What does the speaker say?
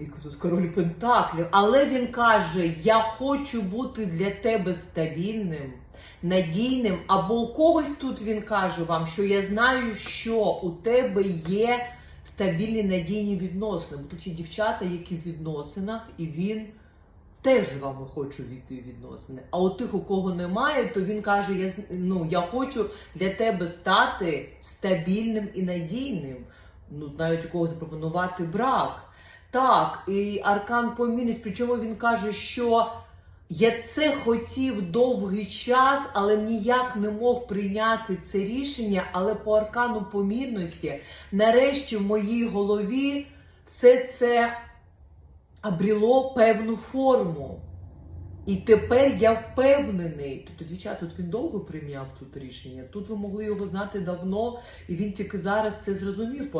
І тут король Пентаклів. Але він каже: Я хочу бути для тебе стабільним, надійним. Або у когось тут він каже вам, що я знаю, що у тебе є стабільні надійні відносини. Тут є дівчата, які в відносинах, і він теж з вами хоче війти в відносини. А у тих, у кого немає, то він каже: Я ну, я хочу для тебе стати стабільним і надійним. Ну, навіть у когось запропонувати брак. Так, і аркан помінність, причому він каже, що я це хотів довгий час, але ніяк не мог прийняти це рішення. Але по аркану помірності, нарешті в моїй голові все це обріло певну форму. І тепер я впевнений. Тобто, дівчата, тут він довго прийняв тут рішення. Тут ви могли його знати давно, і він тільки зараз це зрозумів.